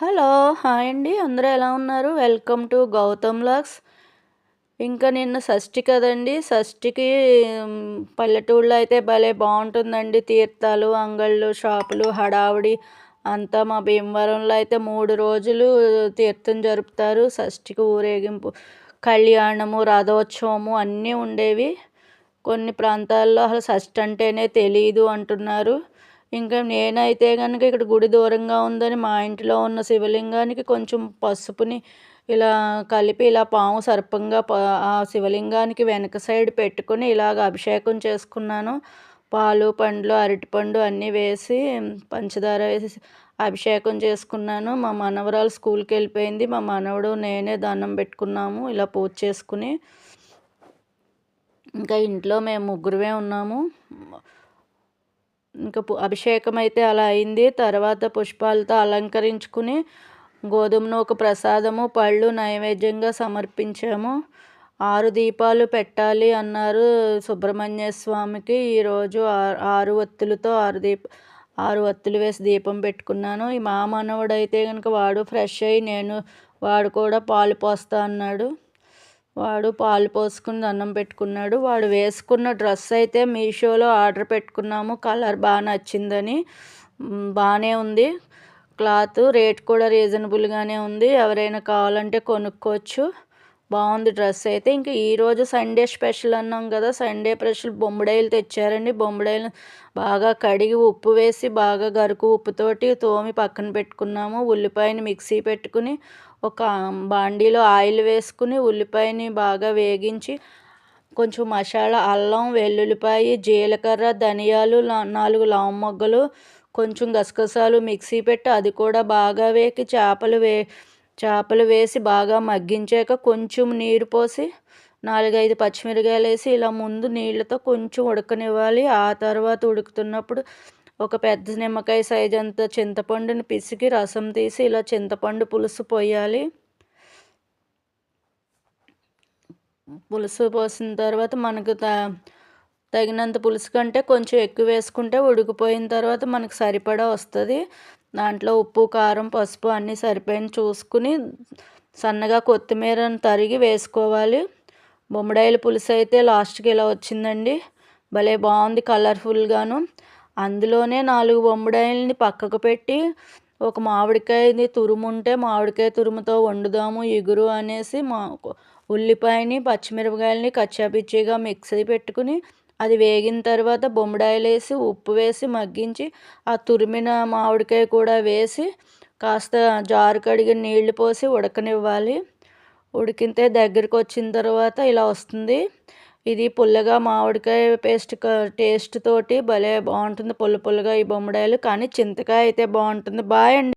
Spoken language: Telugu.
హలో హాయ్ అండి. అందరూ ఎలా ఉన్నారు? వెల్కమ్ టు గౌతమ్ లాక్స్ ఇంకా నిన్న షష్ఠి కదండి. షష్ఠికి పల్లెటూళ్ళలో అయితే భలే బాగుంటుందండి. తీర్థాలు అంగళ్ళు షాపులు హడావుడి అంతా మా భీమవరంలో అయితే మూడు రోజులు తీర్థం జరుపుతారు. షష్ఠికి ఊరేగింపు కళ్యాణము రథోత్సవము అన్నీ ఉండేవి. కొన్ని ప్రాంతాల్లో అసలు షష్ఠి అంటేనే తెలియదు అంటున్నారు. ఇంకా నేనైతే కనుక ఇక్కడ గుడి దూరంగా ఉందని మా ఇంట్లో ఉన్న శివలింగానికి కొంచెం పసుపుని ఇలా కలిపి ఇలా పాము సర్పంగా ఆ శివలింగానికి వెనక సైడ్ పెట్టుకుని ఇలాగ అభిషేకం చేసుకున్నాను. పాలు పండ్లు అరటిపండు అన్నీ వేసి పంచదార వేసి అభిషేకం చేసుకున్నాను. మా మనవరాలు స్కూల్కి వెళ్ళిపోయింది. మా మనవడు నేనే దండం పెట్టుకున్నాము ఇలా పూజ చేసుకుని. ఇంకా ఇంట్లో మేము ముగ్గురువే ఉన్నాము. ఇంకా అభిషేకం అయితే అలా అయింది. తర్వాత పుష్పాలతో అలంకరించుకుని గోధుమ నూక ప్రసాదము పళ్ళు నైవేద్యంగా సమర్పించాము. ఆరు దీపాలు పెట్టాలి అన్నారు సుబ్రహ్మణ్య స్వామికి ఈరోజు ఆరు ఒత్తులతో ఆరు దీప ఆరు ఒత్తులు వేసి దీపం పెట్టుకున్నాను. ఈ మా మనవడైతే అయితే కనుక వాడు ఫ్రెష్ అయ్యి నేను వాడు కూడా పాలు పోస్తా అన్నాడు. వాడు పాలు పోసుకుని దండం పెట్టుకున్నాడు. వాడు వేసుకున్న డ్రెస్ అయితే మీషోలో ఆర్డర్ పెట్టుకున్నాము. కలర్ బాగా నచ్చిందని. బాగానే ఉంది. క్లాత్ రేట్ కూడా రీజనబుల్గానే ఉంది. ఎవరైనా కావాలంటే కొనుక్కోవచ్చు. బాగుంది డ్రెస్ అయితే. ఇంకా ఈరోజు సండే స్పెషల్ అన్నాం కదా సండే స్పెషల్ బొమ్మడాయిలు తెచ్చారండి. బొమ్మడాయిలు బాగా కడిగి ఉప్పు వేసి బాగా గరుకు ఉప్పుతోటి తోమి పక్కన పెట్టుకున్నాము. ఉల్లిపాయని మిక్సీ పెట్టుకుని ఒక బాండీలో ఆయిల్ వేసుకుని ఉల్లిపాయని బాగా వేగించి కొంచెం మసాలా అల్లం వెల్లుల్లిపాయ జీలకర్ర ధనియాలు నాలుగు లావు మొగ్గలు కొంచెం గసగసాలు మిక్సీ పెట్టి అది కూడా బాగా వేకి చేపలు వే చేపలు వేసి బాగా మగ్గించాక కొంచెం నీరు పోసి నాలుగైదు పచ్చిమిరకాయలు వేసి ఇలా ముందు నీళ్ళతో కొంచెం ఉడకనివ్వాలి. ఆ తర్వాత ఉడుకుతున్నప్పుడు ఒక పెద్ద నిమ్మకాయ సైజ్ అంత చింతపండుని పిసికి రసం తీసి ఇలా చింతపండు పులుసు పోయాలి. పులుసు పోసిన తర్వాత మనకు త తగినంత పులుసు కంటే కొంచెం ఎక్కువ వేసుకుంటే ఉడికిపోయిన తర్వాత మనకు సరిపడా వస్తుంది. దాంట్లో ఉప్పు కారం పసుపు అన్నీ సరిపోయిన చూసుకుని సన్నగా కొత్తిమీరను తరిగి వేసుకోవాలి. బొమ్మడాయిల పులుసు అయితే లాస్ట్కి ఇలా వచ్చిందండి. భలే బాగుంది కలర్ఫుల్గాను. అందులోనే నాలుగు బొమ్మడాయిల్ని పక్కకు పెట్టి ఒక మామిడికాయని తురుముంటే మామిడికాయ తురుముతో వండుదాము ఎగురు అనేసి మా ఉల్లిపాయని పచ్చిమిరపకాయలని కచ్చాపిచ్చిగా మిక్సీ పెట్టుకుని అది వేగిన తర్వాత బొమ్మడాయిలు వేసి ఉప్పు వేసి మగ్గించి ఆ తురిమిన మామిడికాయ కూడా వేసి కాస్త జారు కడిగి నీళ్ళు పోసి ఉడకనివ్వాలి. ఉడికితే దగ్గరికి వచ్చిన తర్వాత ఇలా వస్తుంది. ఇది పుల్లగా మామిడికాయ పేస్ట్ టేస్ట్ తోటి భలే బాగుంటుంది పుల్ల పుల్లగా ఈ బొమ్మడాయలు. కానీ చింతకాయ అయితే బాగుంటుంది. బాయ్ అండి.